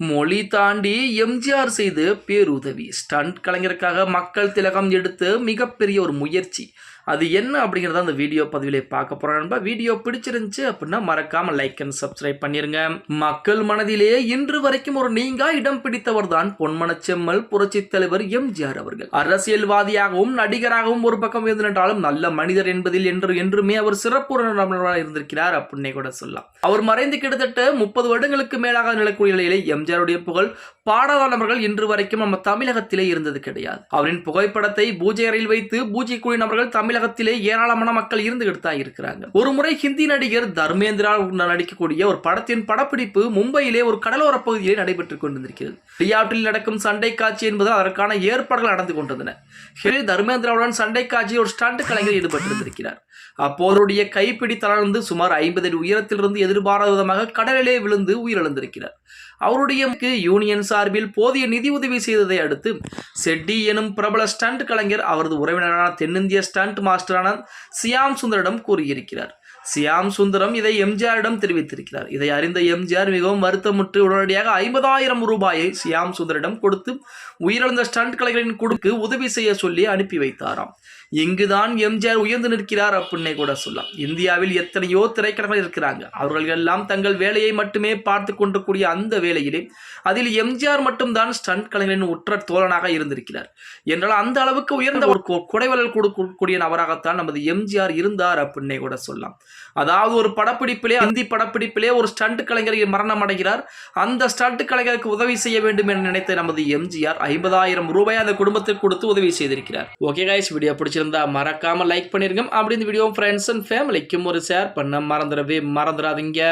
மொழி தாண்டி எம்ஜிஆர் செய்து பேருதவி. ஸ்டண்ட் கலைஞருக்காக மக்கள் திலகம் எடுத்து மிகப்பெரிய ஒரு முயற்சி. அது என்ன அப்படிங்கிறத அந்த வீடியோ பதிவிலே பார்க்க போகிறோம் நண்பா. வீடியோ பிடிச்சிருந்துச்சு அப்படின்னா மறக்காம லைக் அண்ட் சப்ஸ்கிரைப் பண்ணிருங்க. மக்கள் மனதிலே இன்று வரைக்கும் ஒரு நீங்கா இடம் பிடித்தவர் தான் பொன்மனச்செம்மல் புரட்சி தலைவர் எம்ஜிஆர் அவர்கள். அரசியல்வாதியாகவும் நடிகராகவும் ஒரு பக்கம் இருந்திருந்தாலும் நல்ல மனிதர் என்பதில் என்று என்றுமே அவர் சிறப்பு இருந்திருக்கிறார் அப்படின்னே கூட சொல்லலாம். அவர் மறைந்து கிட்டத்தட்ட முப்பது வருடங்களுக்கு மேலாக நிலக்கூடிய நிலையிலே எம்ஜிஆருடைய புகழ் பாடாத நபர்கள் இன்று வரைக்கும் நம்ம தமிழகத்திலே இருந்தது கிடையாது. அவரின் புகைப்படத்தை பூஜை அறையில் வைத்து பூஜை கூடிய நபர்கள் தமிழகத்திலே ஏராளமான மக்கள் இருந்துகிட்டு தான் இருக்கிறாங்க. ஒரு முறை ஹிந்தி நடிகர் தர்மேந்திரா நடிக்கக்கூடிய ஒரு படத்தின் படப்பிடிப்பு மும்பையிலே ஒரு கடலோர பகுதியிலே நடைபெற்றுக் கொண்டிருக்கிறது. ரியாட்டில் நடக்கும் சண்டை காட்சி என்பதால் அதற்கான ஏற்பாடுகள் நடந்து கொண்டிருந்தன. ஹில் தர்மேந்திராவுடன் சண்டை காட்சியில் ஒரு ஸ்டண்ட் கலைஞர் ஈடுபட்டிருந்திருக்கிறார். அப்போதைய கைப்பிடி தளர்ந்து சுமார் ஐம்பது அடி உயரத்திலிருந்து எதிர்பாராத விதமாக கடலிலே விழுந்து உயிரிழந்திருக்கிறார். அவருடைய யூனியன் சார்பில் போதிய நிதி உதவி செய்ததை அடுத்து செட்டி எனும் பிரபல ஸ்டண்ட் கலைஞர் அவரது உறவினரான தென்னிந்திய ஸ்டண்ட் மாஸ்டரான சியாம் சுந்தரிடம் கூறியிருக்கிறார். சியாம் சுந்தரம் இதை எம்ஜிஆரிடம் தெரிவித்திருக்கிறார். இதை அறிந்த எம்ஜிஆர் மிகவும் வருத்தமுற்று உடனடியாக ஐம்பதாயிரம் ரூபாயை சியாம் சுந்தரிடம் கொடுத்து உயிரிழந்த ஸ்டண்ட் கலைஞரின் குடுக்கு உதவி செய்ய சொல்லி அனுப்பி வைத்தாராம். இங்குதான் எம்ஜிஆர் உயர்ந்து நிற்கிறார் அப்படின்னே கூட சொல்லலாம். இந்தியாவில் எத்தனையோ திரைக்கடங்கள் இருக்கிறாங்க. அவர்கள் எல்லாம் தங்கள் வேலையை மட்டுமே பார்த்து கொண்டிருக்கூடிய அந்த வேலையிலே அதில் எம்ஜிஆர் மட்டும்தான் ஸ்டண்ட் கலைஞரின் உற்ற தோழனாக இருந்திருக்கிறார். என்றால் அந்த அளவுக்கு உயர்ந்த ஒரு குடைவலல் கொடுக்கக்கூடிய நபராகத்தான் நமது எம்ஜிஆர் இருந்தார் அப்படின்னே கூட சொல்லலாம். அதாவது ஒரு படப்பிடிப்பிலே அந்தி படப்பிடிப்பிலே ஒரு ஸ்டண்ட் கலைஞர் மரணம் அடைகிறார் அந்த ஸ்டண்ட் கலைஞருக்கு உதவி செய்ய வேண்டும் என்று நினைத்த நமது எம்ஜிஆர் ஐம்பதாயிரம் ரூபாய் அந்த குடும்பத்துக்கு கொடுத்து உதவி செய்திருக்கிறார். ஓகே கைஸ் வீடியோ பிடிச்சிருந்தா மறக்காம லைக் பண்ணிருங்க. அப்படி இந்த வீடியோ ஃப்ரெண்ட்ஸ் அண்ட் ஃபேமிலிக்கும் ஒரு ஷேர் பண்ண மறந்துடவே மறந்துடாதீங்க.